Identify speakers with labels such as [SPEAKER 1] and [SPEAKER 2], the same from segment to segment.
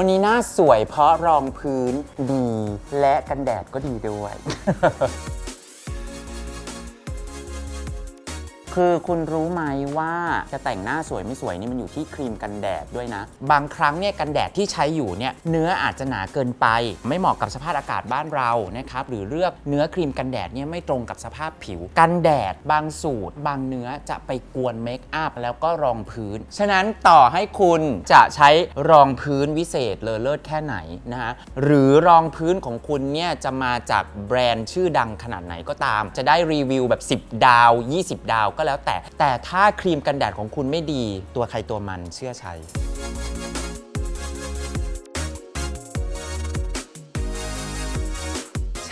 [SPEAKER 1] วันนี้หน้าสวยเพราะรองพื้นดี และกันแดดก็ดีด้วย คือคุณรู้ไหมว่าจะแต่งหน้าสวยไม่สวยนี่มันอยู่ที่ครีมกันแดดด้วยนะ บางครั้งเนี่ยกันแดดที่ใช้อยู่เนี่ยเนื้ออาจจะหนาเกินไป ไม่เหมาะกับสภาพอากาศบ้านเรานะครับหรือเลือกเนื้อครีมกันแดดเนี่ยไม่ตรงกับสภาพผิว กันแดดบางสูตร บางเนื้อจะไปกวนเมคอัพแล้วก็รองพื้น ฉะนั้นต่อให้คุณจะใช้รองพื้นวิเศษเลอเลิศแค่ไหนนะฮะหรือรองพื้นของคุณเนี่ยจะมาจากแบรนด์ชื่อดังขนาดไหนก็ตาม จะได้รีวิวแบบ 10 ดาว 20 ดาวก็แล้วแต่ แต่ถ้าครีมกันแดดของคุณไม่ดี ตัวใครตัวมันเชื่อชัย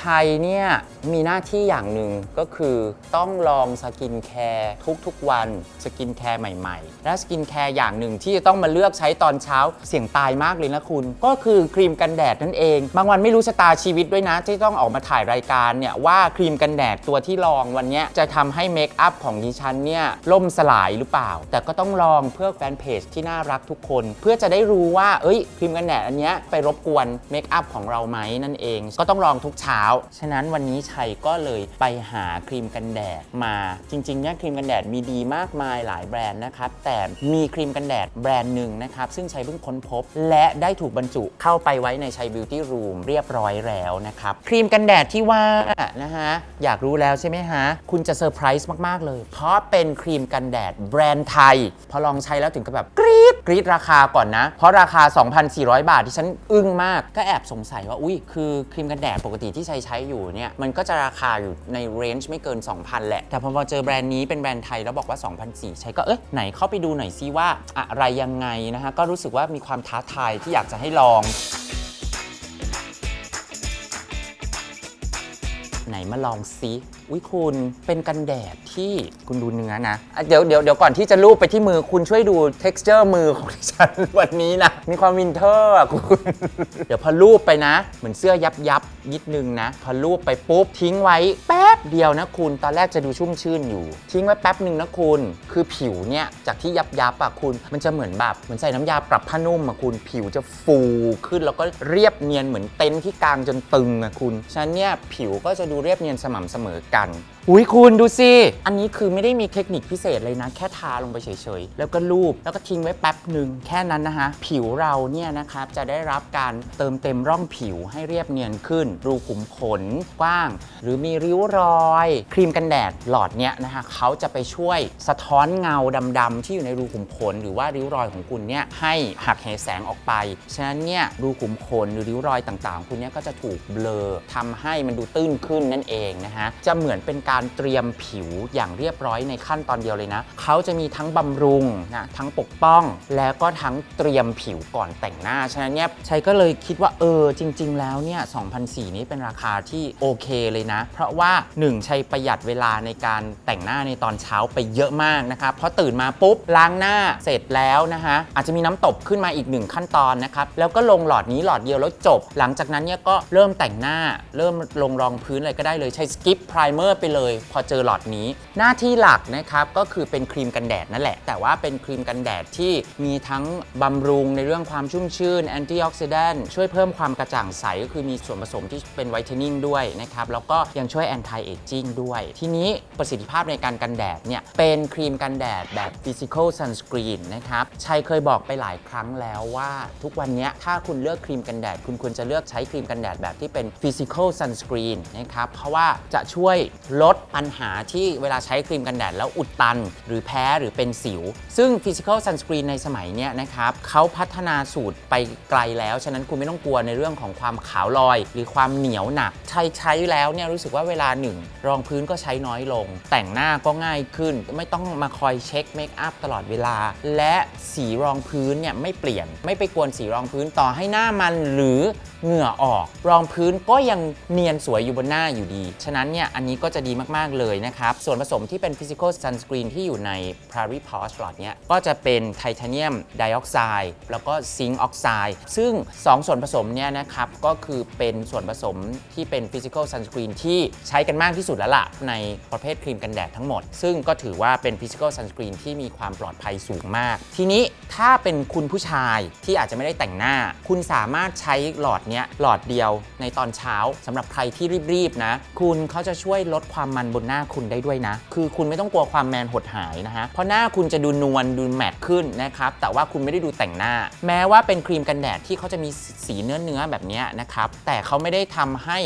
[SPEAKER 1] ชัยเนี่ย มีหน้าที่อย่างหนึ่งก็คือต้องลองสกินแคร์ทุกๆวันสกินแคร์ใหม่ๆ และสกินแคร์อย่างหนึ่งที่จะต้องมาเลือกใช้ตอนเช้าเสี่ยงตายมากเลยนะคุณ ก็คือครีมกันแดดนั่นเอง บางวันไม่รู้ชะตาชีวิตด้วยนะ ที่ต้องออกมาถ่ายรายการเนี่ยว่าครีมกันแดดตัวที่ลองวันนี้จะทำให้เมคอัพของดิฉันเนี่ยล่มสลายหรือเปล่า แต่ก็ต้องลองเพื่อแฟนเพจที่น่ารักทุกคน เพื่อจะได้รู้ว่าเอ้ยครีมกันแดดอันนี้ไปรบกวนเมคอัพของเราไหมนั่นเอง ก็ต้องลองทุกเช้า ฉะนั้นวันนี้ชัยก็เลยไปหาครีมกันแดดมาจริงๆเนี่ยครีมกันแดดมีดีมากมายหลายแบรนด์นะครับ แต่มีครีมกันแดดแบรนด์หนึ่งนะครับ ซึ่งชัยเพิ่งค้นพบ และได้ถูกบรรจุเข้าไปไว้ในชัยบิวตี้รูมเรียบร้อยแล้วนะครับ ครีมกันแดดที่ว่านะฮะ อยากรู้แล้วใช่ไหมฮะ คุณจะเซอร์ไพรส์มาก ๆ เลย เพราะเป็นครีมกันแดดแบรนด์ไทย พอลองใช้แล้วถึงกับแบบกรี๊ กรีดราคาก่อนนะ เพราะราคา 2,400 บาทที่ฉันอึ้งมาก ก็แอบสงสัยว่า อุ้ยคือครีมกันแดดปกติที่ใช้ใช้อยู่เนี่ย มันก็จะราคาอยู่ในเรนจ์ไม่เกิน 2,000 แหละ แต่พอมาเจอแบรนด์นี้เป็นแบรนด์ไทยแล้วบอกว่า 2,400 ใช้ก็เอ๊ะไหนเข้าไปดูหน่อยซิว่าอะไรยังไงนะฮะ ก็รู้สึกว่ามีความท้าทายที่อยากจะให้ลอง นมาลองซิอุ้ยคุณเป็นกันแดดที่คุณดูเนื้อนะอะเดี๋ยวเดี๋ยวเดี๋ยวก่อนที่จะรูปไปที่มือคุณช่วยดู t e x t อร์มือของดิฉันวันนี้นะ มีความวินเทอร์อะคุณ เดี๋ยวพอรูปไปนะ เหมือนเสื้อยับยับนิดนึงนะ พอรูปไปปุ๊บ ทิ้งไว้แป๊บเดียวนะคุณ ตอนแรกจะดูชุ่มชื่นอยู่ ทิ้งไว้แป๊บหนึ่งนะคุณ คือผิวเนี่ยจากที่ยับยับอะคุณ มันจะเหมือนแบบเหมือนใส่น้ำยาปรับผ้านุ่มอะคุณ ผิวจะฟูขึ้นแล้วก็เรียบเนียนเหมือนเต็นท์ที่กลางจนตึงอะคุณ ฉะนั้นเนี่ยผิวก็จะดูเรียบเนียนสม่ำเสมอกัน อุ้ยคุณดูสิ อันนี้คือไม่ได้มีเทคนิคพิเศษเลยนะ แค่ทาลงไปเฉยๆ แล้วก็ลูบแล้วก็ทิ้งไว้แป๊บหนึ่งแค่นั้นนะคะผิวเราเนี่ยนะครับจะได้รับการเติมเต็มร่องผิวให้เรียบเนียนขึ้น รูขุมขนกว้าง หรือมีริ้วรอย ครีมกันแดดหลอดเนี้ยนะคะเขาจะไปช่วยสะท้อนเงาดำๆที่อยู่ในรูขุมขน หรือว่าริ้วรอยของคุณเนี่ยให้หักเหแสงออกไป ฉะนั้นเนี่ยรูขุมขนหรือริ้วรอยต่างๆ คุณเนี่ยก็จะถูกเบลอทำให้มันดูตื้นขึ้นนั่นเองนะฮะจะเหมือนเป็นการเตรียมผิวอย่างเรียบร้อยในขั้นตอนเดียวเลยนะเขาจะมีทั้งบำรุงนะทั้งปกป้องแล้วก็ทั้งเตรียมผิวก่อนแต่งหน้า ฉะนั้นเนี่ยชัยก็เลยคิดว่าเออจริง ๆ แล้วเนี่ย2,004นี้เป็นราคาที่โอเคเลยนะ เพราะว่า 1 ชัยประหยัดเวลาในการแต่งหน้าในตอนเช้าไปเยอะมากนะครับเพราะตื่นมาปุ๊บล้างหน้าเสร็จแล้วนะคะอาจจะมีน้ำตบขึ้นมาอีกหนึ่งขั้นตอนนะครับแล้วก็ลงหลอดนี้หลอดเดียวแล้วจบ หลังจากนั้นเนี่ยก็เริ่มแต่งหน้า เริ่มลงรองพื้นอะไรก็ได้เลยใช้สกิปไพรเมอร์ไปเลย พอเจอหลอดนี้ หน้าที่หลักนะครับก็คือเป็นครีมกันแดดนั่นแหละ แต่ว่าเป็นครีมกันแดดที่มีทั้งบำรุงในเรื่องื่องความชุ่มชื่นแอนตี้ออกซิแดนต์ช่วยเพิ่มความกระจ่างใสก็คือมีส่วนผสมที่เป็นไวท์เทนนิ่งด้วยนะครับแล้วก็ยังช่วยแอนตี้เอจจิ้งด้วย ทีนี้ประสิทธิภาพในการกันแดดเนี่ยเป็นครีมกันแดดแบบ physical sunscreen นะครับชัยเคยบอกไปหลายครั้งแล้วว่า ทุกวันนี้ถ้าคุณเลือกครีมกันแดด คุณควรจะเลือกใช้ครีมกันแดดแบบที่เป็น physical sunscreen นะครับเพราะว่าจะช่วยลดปัญหาที่เวลาใช้ครีมกันแดดแล้วอุดตัน หรือแพ้หรือเป็นสิว ซึ่ง physical sunscreen ในสมัยเนี้ยนะครับเขาพัฒนาสูตรไปไกลแล้ว ฉะนั้นคุณไม่ต้องกลัวในเรื่องของความขาวลอย หรือความเหนียวหนัก ใช้ใช้แล้วเนี่ยรู้สึกว่าเวลาหนึ่งรองพื้นก็ใช้น้อยลง แต่งหน้าก็ง่ายขึ้น ไม่ต้องมาคอยเช็คเมคอัพตลอดเวลา และสีรองพื้นเนี่ยไม่เปลี่ยน ไม่ไปกวนสีรองพื้นต่อให้หน้ามันหรือเหงื่อออก รองพื้นก็ยังเนียนสวยอยู่บนหน้าอยู่ดี ฉะนั้นเนี่ยอันนี้ก็จะดีมากๆเลยนะครับ ส่วนผสมที่เป็น physical sunscreen ที่อยู่ใน Prairie Posh หลอดเนี้ยก็จะเป็นไทเทเนียมไดออกไซด์แล้วก็ซิงค์ออกไซด์ซึ่ง 2 ส่วนผสมเนี่ยนะครับก็คือเป็นส่วนผสมที่เป็น physical sunscreen ที่ใช้กันมากที่สุดแล้วล่ะในประเภทครีมกันแดดทั้งหมด ซึ่งก็ถือว่าเป็น physical sunscreen ที่มีความปลอดภัยสูงมาก ทีนี้ถ้าเป็นคุณผู้ชายที่อาจจะไม่ได้แต่งหน้า คุณสามารถใช้หลอดเนี้ยหลอดเดียวในตอนเช้าสำหรับใครที่รีบๆนะ คุณเขาจะช่วยลดความมันบนหน้าคุณได้ด้วยนะ คือคุณไม่ต้องกลัวความแมนหดหายนะฮะเพราะหน้าคุณจะดูนวลดูแมตต์ขึ้นนะครับแต่ว่าคุณไม่ได้ดูแต่งหน้าแม้ว่าเป็นครีมกันแดดที่เขาจะมีสีเนื้อเนื้อแบบนี้นะครับ แต่เขาไม่ได้ทำให้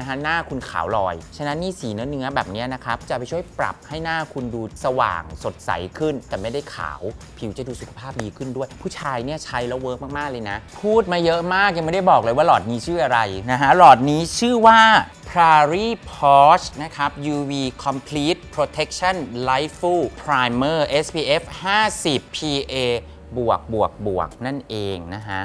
[SPEAKER 1] นะฮะหน้าคุณขาวลอย ฉะนั้นนี่สีเนื้อเนื้อแบบนี้นะครับ จะไปช่วยปรับให้หน้าคุณดูสว่างสดใสขึ้น แต่ไม่ได้ขาวผิวจะดูสุขภาพดีขึ้นด้วย ผู้ชายเนี่ยใช้แล้วเวิร์กมาก ๆ เลยนะ พูดมาเยอะมากยังไม่ได้บอกเลยว่าหลอดนี้ชื่ออะไรนะฮะหลอดนี้ชื่อว่า Prairie Posh นะครับ UV Complete Protection Lightful Primer SPF 50 PA บวกบวกบวกนั่นเองนะฮะ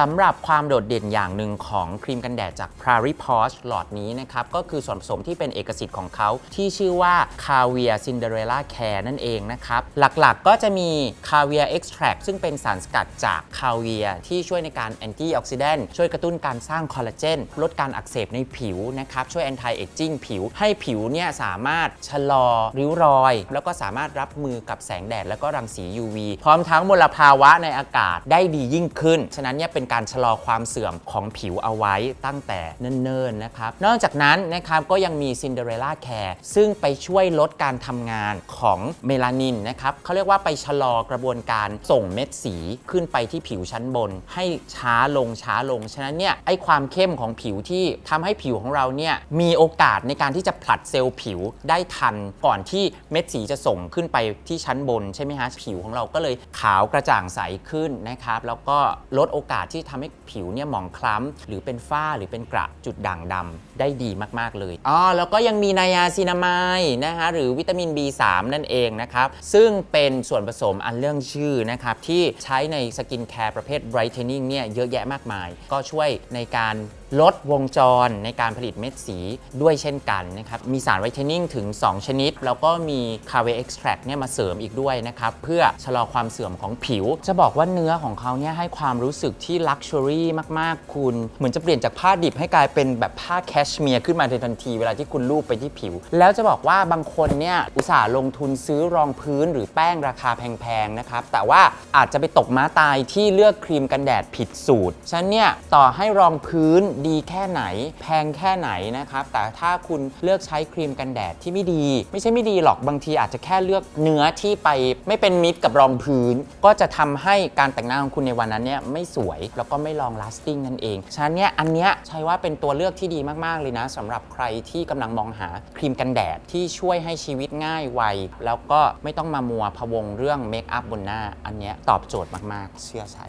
[SPEAKER 1] สำหรับความโดดเด่นอย่างหนึ่งของครีมกันแดดจาก p r a r i Posh หลอดนี้นะครับ ก็คือส่วนผสมที่เป็นเอกสิทธิ์ของเขาที่ชื่อว่า Caviar Cinderella Care นั่นเองนะครับ หลักๆก็จะมี Caviar Extract ซึ่งเป็นสารสกัดจากคาเวียที่ช่วยในการ anti oxidant ช่วยกระตุ้นการสร้างคอลลาเจนลดการอักเสบในผิวนะครับช่วย anti aging ผิว ให้ผิวเนี่ยสามารถชะลอริ้วรอย แล้วก็สามารถรับมือกับแสงแดด แล้วก็รังสี UV พร้อมทั้งมลภาวะในอากาศได้ดียิ่งขึ้น ฉะนั้นเนี่ยเป็นการชะลอความเสื่อมของผิวเอาไว้ตั้งแต่เนิ่นๆนะครับ นอกจากนั้นนะครับก็ยังมี Cinderella Care ซึ่งไปช่วยลดการทำงานของเมลานินนะครับเขาเรียกว่าไปชะลอกระบวนการส่งเม็ดสีขึ้นไปที่ผิวชั้นบน ให้ช้าลงช้าลง ฉะนั้นเนี่ยไอความเข้มของผิวที่ทำให้ผิวของเราเนี่ยมีโอกาสในการที่จะผลัดเซลล์ผิวได้ทันก่อนที่เม็ดสีจะส่งขึ้นไปที่ชั้นบนใช่ไหมฮะผิวของเราก็เลยขาวกระจ่างใสขึ้นนะครับแล้วก็ลดโอกาสที่ทำให้ผิวเนี่ยหมองคล้ำหรือเป็นฝ้าหรือเป็นกระจุดด่างดำได้ดีมากๆเลยอ๋อแล้วก็ยังมีไนยาซินามายนะฮะหรือวิตามิน B3 นั่นเองนะครับ ซึ่งเป็นส่วนผสมอันเรื่องชื่อนะครับที่ใช้ในสกินแคร์ประเภท brightening เนี่ยเยอะแยะมากมาย ก็ช่วยในการลดวงจรในการผลิตเม็ดสีด้วยเช่นกันนะครับ มีสารไวท์เทนนิ่งถึง 2 ชนิด แล้วก็มีคาเวเอ็กซ์แทรเนี่ยมาเสริมอีกด้วยนะครับ เพื่อชะลอความเสื่อมของผิว จะบอกว่าเนื้อของเขาเนี่ยให้ความรู้สึกที่ลักชัวรี่มาก ๆ คุณ เหมือนจะเปลี่ยนจากผ้าดิบให้กลายเป็นแบบผ้าแคชเมียร์ขึ้นมาในทันที เวลาที่คุณลูบไปที่ผิว แล้วจะบอกว่าบางคนเนี่ยอุตส่าห์ลงทุนซื้อรองพื้นหรือแป้งราคาแพง ๆ นะครับ แต่ว่าอาจจะไปตกม้าตายที่เลือกครีมกันแดดผิดสูตรฉะนั้นเนี่ยต่อให้รองพื้นดีแค่ไหน แพงแค่ไหนนะครับ แต่ถ้าคุณเลือกใช้ครีมกันแดดที่ไม่ดี ไม่ใช่ไม่ดีหรอกบางทีอาจจะแค่เลือกเนื้อที่ไปไม่เป็นมิตรกับรองพื้น ก็จะทำให้การแต่งหน้าของคุณในวันนั้นเนี่ยไม่สวยแล้วก็ไม่ลอง lasting นั่นเอง ฉะนั้นเนี่ยอันเนี้ยใช่ว่าเป็นตัวเลือกที่ดีมาก ๆ เลยนะสำหรับใครที่กำลังมองหาครีมกันแดดที่ช่วยให้ชีวิตง่ายไวแล้วก็ไม่ต้องมามัวพะวงเรื่องเมคอัพบนหน้า อันเนี้ยตอบโจทย์มาก ๆ เชื่อใช้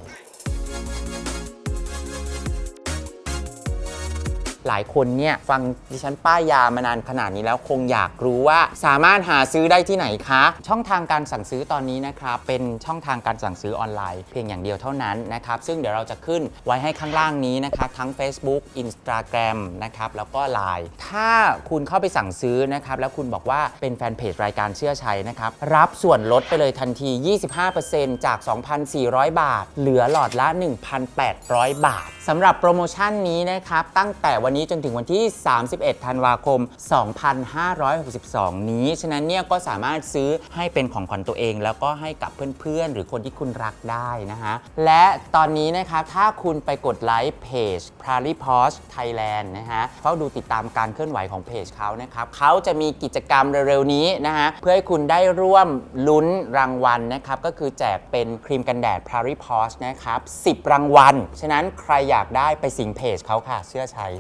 [SPEAKER 1] หลายคนเนี่ยฟังดิฉันป้ายยามานานขนาดนี้แล้วคงอยากรู้ว่าสามารถหาซื้อได้ที่ไหนคะ ช่องทางการสั่งซื้อตอนนี้นะครับเป็นช่องทางการสั่งซื้อออนไลน์ เพียงอย่างเดียวเท่านั้นนะครับซึ่งเดี๋ยวเราจะขึ้นไว้ให้ข้างล่างนี้นะครับทั้ง Facebook Instagram นะครับแล้วก็ Line ถ้าคุณเข้าไปสั่งซื้อนะครับแล้วคุณบอกว่าเป็นแฟนเพจรายการเชื่อชัยนะครับรับส่วนลดไปเลยทันที 25%จาก 2,400 บาท เหลือหลอดละ 1,800 บาทสำหรับโปรโมชั่นนี้นะครับตั้งแต่วันนี้จนถึงวันที่ 31 ธันวาคม 2562 นี้ ฉะนั้นเนี่ยก็สามารถซื้อให้เป็นของขวัญตัวเอง แล้วก็ให้กับเพื่อนๆ หรือคนที่คุณรักได้นะฮะ และตอนนี้นะครับถ้าคุณไปกดไลค์เพจ p r a r i p o s h Thailand นะฮะเฝ้าดูติดตามการเคลื่อนไหวของเพจเขานะครับเขาจะมีกิจกรรมเร็วๆนี้นะฮะเพื่อให้คุณได้ร่วมลุ้นรางวัลนะครับก็คือแจกเป็นครีมกันแดด p r a r i p o s h นะครับ10 รางวัล ฉะนั้นใครอยากได้ไปสิงเพจเขาค่ะ เชื่อชัย